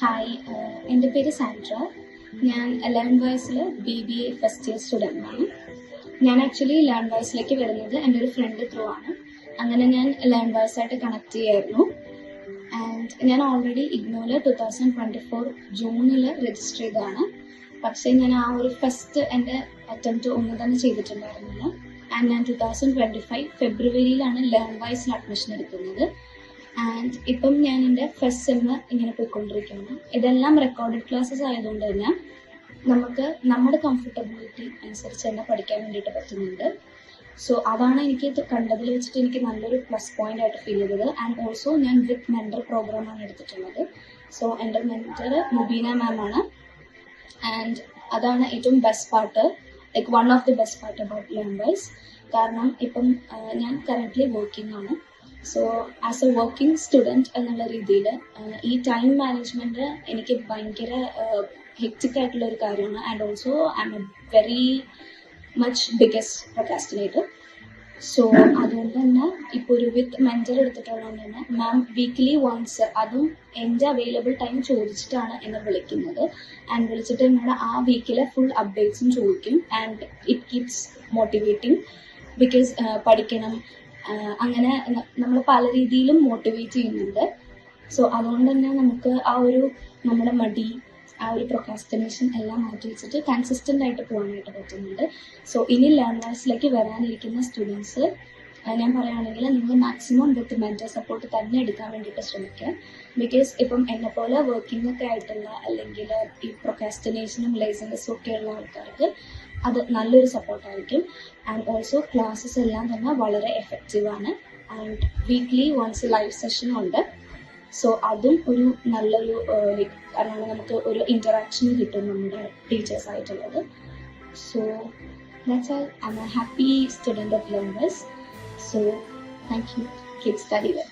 Hi എന്റെ പേര് Sandra. ഞാൻ learn വോയ്സിൽ B B A first year student ആണ്. ഞാൻ ആക്ച്വലി ലേൺ വോയ്സിലേക്ക് വരുന്നത് എന്റെ ഒരു ഫ്രണ്ട് ത്രൂ ആണ്. അങ്ങനെ ഞാൻ ലേൺ വോയ്സ് ആയിട്ട് കണക്ട് ചെയ്യായിരുന്നു. ആൻഡ് ഞാൻ ഓൾറെഡി ഇഗ്നോയിൽ ടു തൗസൻഡ് ട്വന്റി ഫോർ ജൂണിൽ രജിസ്റ്റർ ചെയ്തതാണ്. പക്ഷേ ഞാൻ ആ ഒരു ഫസ്റ്റ് എന്റെ അറ്റംപ്റ്റ് ഒന്നും തന്നെ ചെയ്തിട്ടുണ്ടായിരുന്നില്ല. ആൻഡ് ഞാൻ ടു തൗസൻഡ് ട്വന്റി ഫൈവ് ഫെബ്രുവരിയിലാണ് ലേൺ വൈസിൽ അഡ്മിഷൻ എടുക്കുന്നത്. ആൻഡ് ഇപ്പം ഞാൻ എന്റെ ഫസ്റ്റ് സെമ്മ് ഇങ്ങനെ പോയിക്കൊണ്ടിരിക്കുകയാണ് ഇതെല്ലാം റെക്കോർഡഡ് ക്ലാസ്സസ് ആയതുകൊണ്ട് തന്നെ നമുക്ക് നമ്മുടെ കംഫർട്ടബിലിറ്റി അനുസരിച്ച് തന്നെ പഠിക്കാൻ വേണ്ടിയിട്ട് പറ്റുന്നുണ്ട്. സോ അതാണ് എനിക്ക് കണ്ടതിൽ വെച്ചിട്ട് എനിക്ക് നല്ലൊരു പ്ലസ് പോയിന്റ് ആയിട്ട് ഫീൽ ചെയ്തത്. ആൻഡ് ഓൾസോ ഞാൻ വിത്ത് മെന്റർ പ്രോഗ്രാമാണ് എടുത്തിട്ടുള്ളത്. സോ എന്റെ മെന്റർ മുബീന മാം ആണ്. ആൻഡ് അതാണ് ഏറ്റവും best part like one of the best part about Learnverse കാരണം ഇപ്പം ഞാൻ കറന്റ്ലി വർക്കിംഗ് ആണ്. So as a working student എന്നുള്ള രീതിയിൽ ഈ ടൈം മാനേജ്മെന്റ് എനിക്ക് ഭയങ്കര ഹെക്റ്റിക് ആയിട്ടുള്ള ഒരു കാര്യമാണ്. And also I'm a very much biggest procrastinator so അതുകൊണ്ട് തന്നെ ഇപ്പോൾ ഒരു വിത്ത് മെന്റർ എടുത്തിട്ടുള്ളതുകൊണ്ട് തന്നെ മാം വീക്ക്ലി വൺസ് അതും എന്റെ അവൈലബിൾ ടൈം ചോദിച്ചിട്ടാണ് എന്നെ വിളിക്കുന്നത്. ആൻഡ് വിളിച്ചിട്ട് എന്നോട് ആ വീക്കിലെ ഫുൾ അപ്ഡേറ്റ്സും ചോദിക്കും. And it keeps motivating because പഠിക്കണം അങ്ങനെ നമ്മൾ പല രീതിയിലും മോട്ടിവേറ്റ് ചെയ്യുന്നുണ്ട്. സോ അതുകൊണ്ട് തന്നെ നമുക്ക് ആ ഒരു നമ്മുടെ മടി ആ ഒരു പ്രൊക്കാസ്റ്റിനേഷൻ എല്ലാം മാറ്റി വെച്ചിട്ട് കൺസിസ്റ്റന്റ് ആയിട്ട് പോകാനായിട്ട് പറ്റുന്നുണ്ട്. സോ ഇനി ലേണേഴ്സിലേക്ക് വരാനിരിക്കുന്ന സ്റ്റുഡൻസ് ഞാൻ പറയുകയാണെങ്കിൽ നിങ്ങൾ മാക്സിമം വിത്ത് മെന്റർ സപ്പോർട്ട് തന്നെ എടുക്കാൻ വേണ്ടിയിട്ട് ശ്രമിക്കുക. ബിക്കോസ് ഇപ്പം എന്നെ പോലെ വർക്കിംഗ് ഒക്കെ ആയിട്ടുള്ള അല്ലെങ്കിൽ ഈ പ്രൊക്കാസ്റ്റിനേഷനും ലൈസൻസും ഒക്കെ ഉള്ള ആൾക്കാർക്ക് അത് നല്ലൊരു സപ്പോർട്ടായിരിക്കും ആൻഡ് ഓൾസോ ക്ലാസ്സസ് എല്ലാം തന്നെ വളരെ എഫക്റ്റീവാണ് ആൻഡ് വീക്ക്ലി വൺസ് ലൈവ് സെഷനും ഉണ്ട്. സോ അതും ഒരു നല്ലൊരു ലൈക്ക് കാരണം നമുക്ക് ഒരു ഇന്ററാക്ഷൻ കിട്ടും നമ്മുടെ ടീച്ചേഴ്സ് ആയിട്ടുള്ളത്. So that's I'm a happy student of learners so thank you kids study well